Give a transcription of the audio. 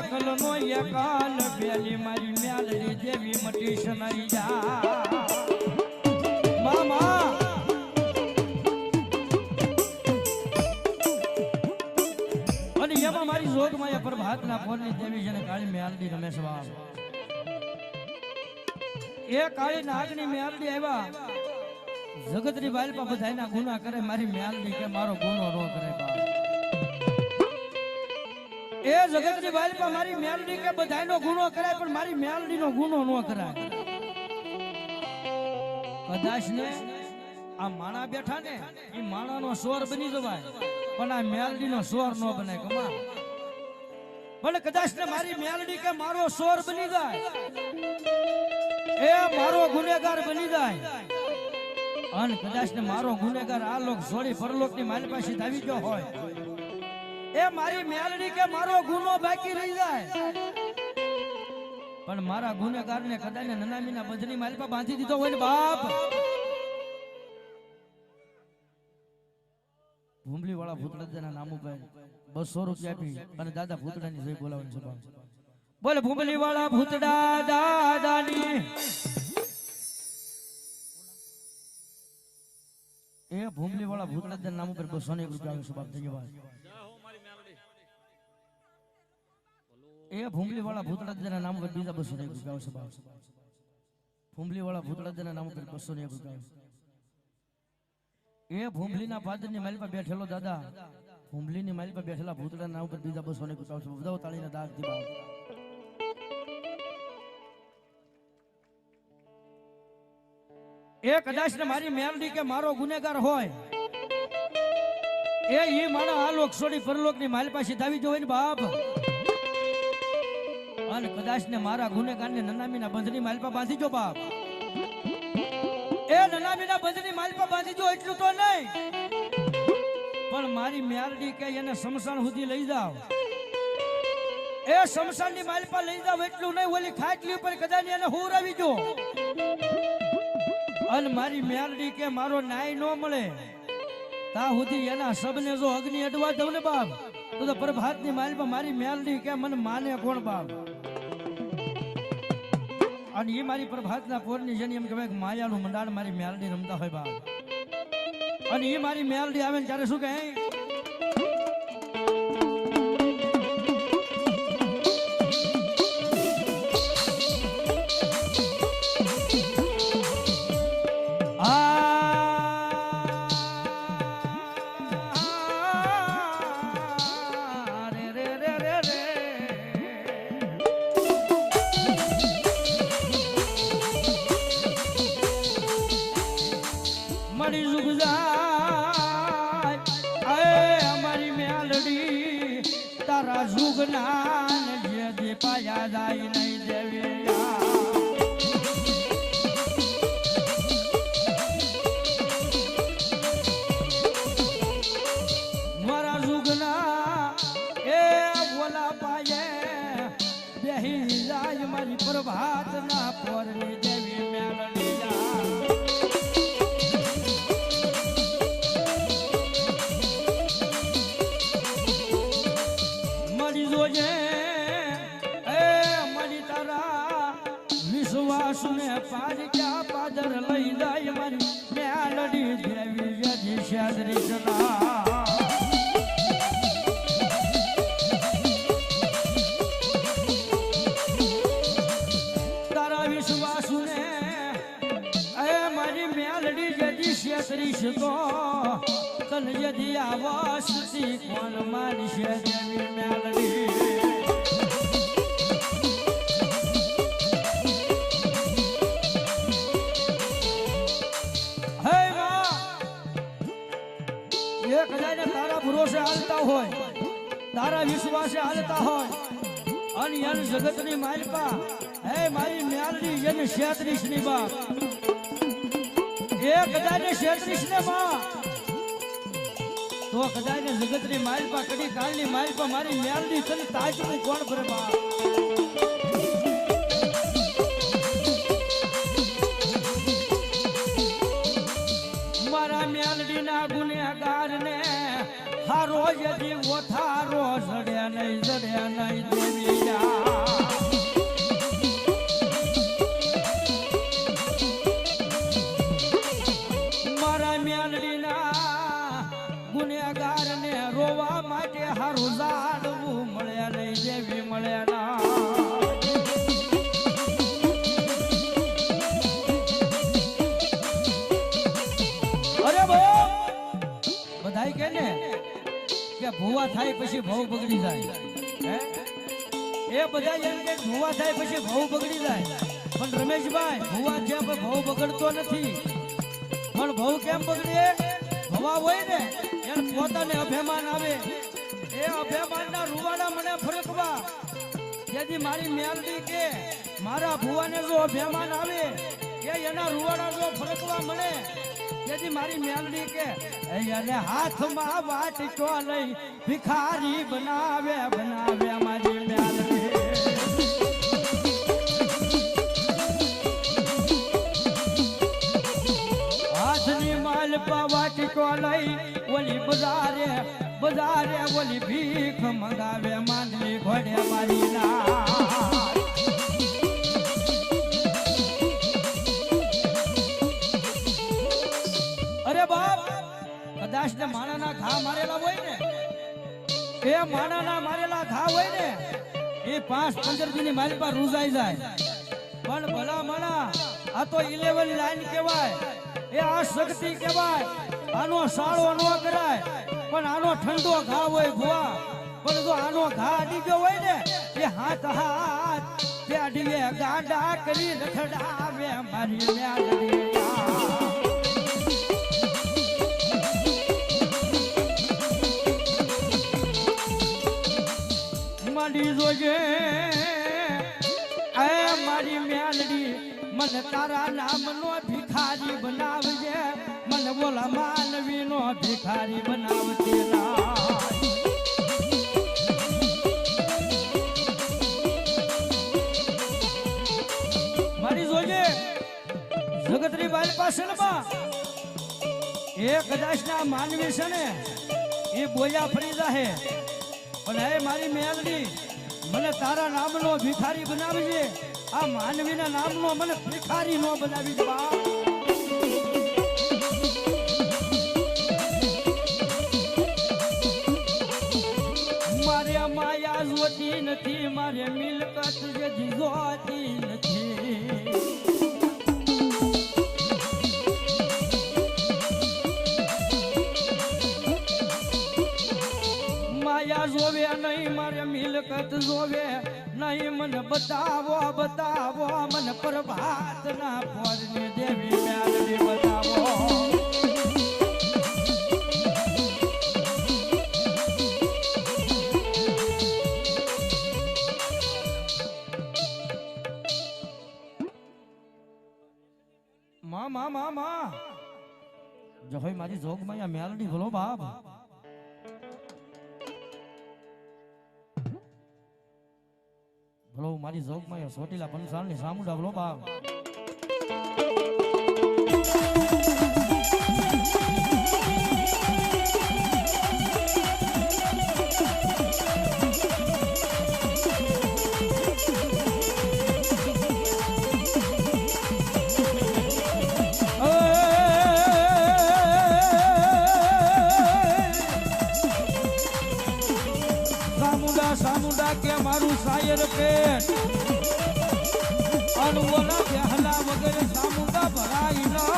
મારો એકલનો એકાલ પેલી મારી મ્યાલડી દેવી મટી શનાઈ જા. મામા! અને એમાં મારી જોગમાં એ પ્રભાતના ફોનની દેવી છે કાળી મ્યાલડી રમેશ વાવ. એ કાળી નાગની મ્યાલડી આવ્યા. જગતની બાલપા બધાયના ગુના કરે, મારી મ્યાલડી કે મારો ગુનો રો કરે બા એ જગતની બાલપા મારી મેલડી કે બધાયનો ગુનો કરાય, પણ મારી મેલડીનો ગુનો નો કરાય. કદાચ ને આ માણા બેઠા ને એ માણાનો સ્વર બની જવાય, પણ આ મેલડીનો સ્વર ન બને કમા પણ કદાચ ને મારી મેલડી કે મારો સ્વર બની જાય, એ મારો ગુનેગાર બની જાય. અને કદાચ ને મારો ગુનેગાર આ લોક સોળી પરલોકની મારી પાસે આવી ગયો હોય. એ મારી મેલડી કે મારો ગુનો બાકી રહી જાય. પણ મારા ગુનેગાર ને કદાચ નનામીના બંધની મારી બાંધી દીધો હોય ને બાપ. ભૂમલી વાળા ભૂતળાના નામ ઉપર બસો રૂપિયા આપી અને દાદા ભૂતળાની જય બોલાવવાની સભા બોલે ભૂમલી વાળા ભૂતડા દાદાની એ ભૂમલી વાળા ભૂતળા નામ ઉપર બસો ને એક રૂપિયા સભા ધન્યવાદ એ ભૂમલી વાળા ભૂતળા નામ પર બીજા બસો ને એક રૂપિયા ભૂમલી વાળા ભૂતળા નામ પર બસો ને એક રૂપિયા. એ ભૂમલીના પાદરની માલી પર બેઠેલો દાદા ભૂમલીની માલી પર બેઠેલા ભૂતળા નામ પર બીજા બસો ને એક રૂપિયા આવે છે. બધા દાગથી એ કદાચ ને મારી મેલડી કે મારો ગુનેગાર હોય, એ ઈ માણસ આ લોક છોડી પરલોકની મારી પાસે ધાવી જો ને બાપ અને કદાચ ને મારા ગુનેગાર ને નનામીના બંધની માલપા બાંધી જો બાપ. એ નનામીના બંધની માલપા બાંધી જો એટલું તો નહીં. પણ મારી મ્યારડી કે એને સમસાણ સુધી લઈ જાવ એ સમસાણની માલપા લઈ જાવ એટલું નહીં, ઓલી ખાટલી ઉપર કદાચ એને હુર આવી જો અને મારી મ્યારડી કે મારો નાય ન મળે તા સુધી એના સબને જો અગ્નિ અડવા દઉં ને બાપ, તો તો પ્રભાતની માલમાં મારી મેલડી કે મને માને કોણ બાપ? અને એ મારી પ્રભાતના પોરની જેની એમ કહેવાય માયાનું મંડાણ મારી મેલડી રમતા હોય બા અને એ મારી મેલડી આવે ને ત્યારે શું કહે? મેલડી તારા જુગ ના જે દીપાયા જાય નહીં દેવી પ્રભાત જુગના વિશ્વાસ ને પાર ક્યાં પાદર લઈ જાય મારી મેલડી દેવી વ્યજી શાદરી સના તારા વિશ્વાસ ને એ મારી મેલડી જજી શેતરીશ તો. તન યદી આવસતી કોણ મારી દેવી મેલડી. એક હજાર તારા ભરોસે હાલતા હોય, તારા વિશ્વાસે હાલતા હોય. અને યાર જગતની માલપા, હે મારી મ્યાલની જેને છેત્રીસની બાપ એક હજાર ને શેત્રીસ ને માં તો કદાચ જગતની માલપા, કડી કાળની માલપા મારી મ્યાલની તને તાજનું કોણ ભરે બાપ હારો યદી ઓથારો જડ્યા નહીં જડ્યા નહીં દેવીયા ભૂવા થાય પછી ભવ બગડી જાય. હે? એ બધા એમ કે ભૂવા થાય પછી ભવ બગડી જાય. પણ રમેશભાઈ, ભૂવા છે પણ ભવ બગડતો નથી. પણ ભવ કેમ બગડે ભવા હોય ને એને પોતાને અભિમાન આવે. એ અભિમાનના રૂવાડા મને ફરકવા. જેથી મારી મેલડી કે મારા ભુવાને જો અભિમાન આવે, કે એના રૂવાડા જો ફરકવા મળે જેથી મારી મેલડી કે એને હાથમાં વાટકો લઈ ભિખારી બનાવે બનાવે મારી મેલડી. વાટકો લઈ ઓલી બજારે બજારે ઓલી ભીખ મંગાવે માંડલી ઘોડે મારી ના. કદાચ ને માણાના ઘા મારેલા હોય ને, એ માણાના મારેલા ઘા હોય ને, એ પાંચ પંદર દિન મારી પાસે રૂઝાઈ જાય. પણ ભલા માણા, આ તો ઇલેવન લાઈન કહેવાય. એ આ શક્તિ કહેવાય. આનો સાળો ન કરાય. પણ આનો ઠંડો ઘા હોય ભુવા. પણ જો આનો ઘા અડી ગયો હોય ને, એ હાથ હાથ, તે અડીએ ગાડા કરી રખડાવે, મારી મ્યાદડી મળી જોજે. એ મારી મેલડી, મને તારા નામનો ભિખારી બનાવજે. મને બોલા, માનવીનો ભિખારી બનાવજે ના જગતરી બાઈ પાસે એ કદાચ ના માનવી છે ને, એ બોલ્યા ફરી જાહે. પણ હે મારી મેલડી, મને તારા નામનો ભિખારી બનાવજે. આ માનવીના નામનો મને ભિખારી નો બનાવી દે માયા જોવે, નહીં મારે મિલકત જોવે. નહીં મને બતાવો બતાવો, મને પ્રભાત ના ફોરની દેવી મેલડી બતાવો. મા મા મા મા. જો હોય મારી જોગમાં મેલડી, બોલો બાપ. ભલો મારી જોગમાં સોટીલા પંચાલની સામુડા ભલો બાપ શાયર પેટ બેહલા વગર સામુડા ભરાઈ ના